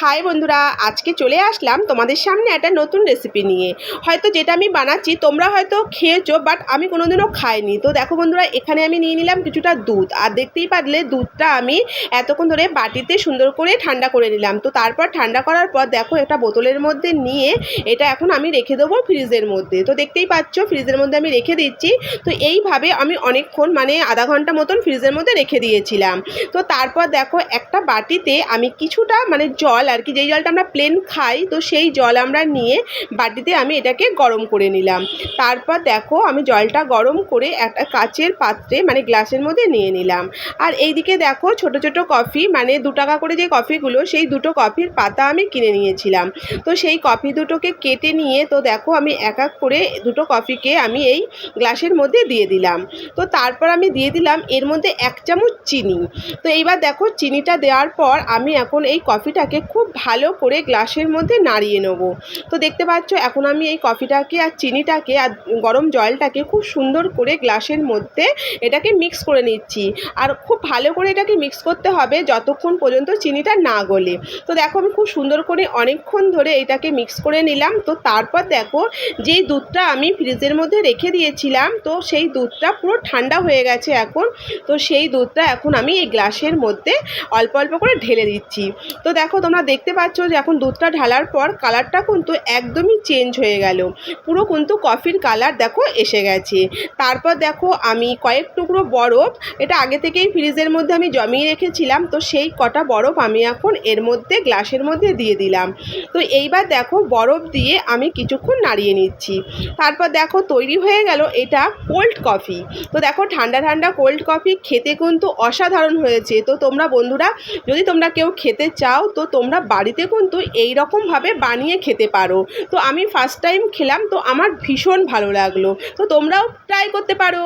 High বন্ধুরা, আজকে চলে আসলাম তোমাদের সামনে একটা নতুন রেসিপি নিয়ে। হয়তো যেটা আমি বানাচ্ছি, তোমরা হয়তো খেয়েছো বাট আমি কোনোদিনও খাইনি। তো দেখো বন্ধুরা, এখানে আমি নিয়ে নিলাম কিছুটা দুধ। আর দেখতেই পারলে, দুধটা আমি এতক্ষণ ধরে বাটিতে সুন্দর করে ঠান্ডা করে নিলাম। তো তারপর ঠান্ডা করার পর দেখো, একটা বোতলের মধ্যে নিয়ে এটা এখন আমি রেখে দেবো ফ্রিজের মধ্যে। তো দেখতেই পাচ্ছ, ফ্রিজের মধ্যে আমি রেখে দিচ্ছি। তো এইভাবে আমি অনেকক্ষণ মানে আধা ঘণ্টা মতন ফ্রিজের মধ্যে রেখে দিয়েছিলাম। তো তারপর দেখো, একটা বাটিতে আমি কিছুটা মানে জল আর কি, যেই জলটা আমরা প্লেন খাই, তো সেই জল আমরা নিয়ে বাটিতে আমি এটাকে গরম করে নিলাম। তারপর দেখো, আমি জলটা গরম করে একটা কাচের পাত্রে মানে গ্লাসের মধ্যে নিয়ে নিলাম। আর এইদিকে দেখো, ছোট ছোট কফি মানে দু টাকা করে যে কফিগুলো, সেই দুটো কফির পাতা আমি কিনে নিয়েছিলাম। তো সেই কফি দুটোকে কেটে নিয়ে, তো দেখো, আমি এক এক করে দুটো কফিকে আমি এই গ্লাসের মধ্যে দিয়ে দিলাম। তো তারপর আমি দিয়ে দিলাম এর মধ্যে এক চামচ চিনি। তো এইবার দেখো, চিনিটা দেওয়ার পর আমি এখন এই কফিটাকে খুব ভালো করে গ্লাসের মধ্যে নাড়িয়ে নেব। তো দেখতে পাচ্ছ, এখন আমি এই কফিটাকে আর চিনিটাকে আর গরম জলটাকে খুব সুন্দর করে গ্লাসের মধ্যে এটাকে মিক্স করে নিচ্ছি। আর খুব ভালো করে এটাকে মিক্স করতে হবে যতক্ষণ পর্যন্ত চিনিটা না গলে। তো দেখো, আমি খুব সুন্দর করে অনেকক্ষণ ধরে এটাকে মিক্স করে নিলাম। তো তারপর দেখো, যেই দুধটা আমি ফ্রিজের মধ্যে রেখে দিয়েছিলাম, তো সেই দুধটা পুরো ঠান্ডা হয়ে গেছে এখন। তো সেই দুধটা এখন আমি এই গ্লাসের মধ্যে অল্প অল্প করে ঢেলে দিচ্ছি। তো দেখো, তোমরা দেখতে পাচ্ছ যে এখন দুধটা ঢালার পর কালারটা কিন্তু একদমই চেঞ্জ হয়ে গেল। পুরো কিন্তু কফির কালার দেখো এসে গেছে। তারপর দেখো আমি কয়েক টুকরো বরফ, এটা আগে থেকেই ফ্রিজের মধ্যে আমি জমিয়ে রেখেছিলাম, তো সেই কটা বরফ আমি এখন এর মধ্যে গ্লাসের মধ্যে দিয়ে দিলাম। তো এইবার দেখো বরফ দিয়ে আমি কিছুক্ষণ নাড়িয়ে নিচ্ছি। তারপর দেখো তৈরি হয়ে গেল এটা কোল্ড কফি। তো দেখো ঠান্ডা ঠান্ডা কোল্ড কফি খেতে কিন্তু অসাধারণ হয়েছে। তো তোমরা বন্ধুরা, যদি তোমরা কেউ খেতে চাও, তো তোমরা বাড়িতে কিন্তু এই রকমভাবে বানিয়ে খেতে পারো। তো আমি ফার্স্ট টাইম খেলাম, তো আমার ভীষণ ভালো লাগল। তো তোমরাও ট্রাই করতে পারো।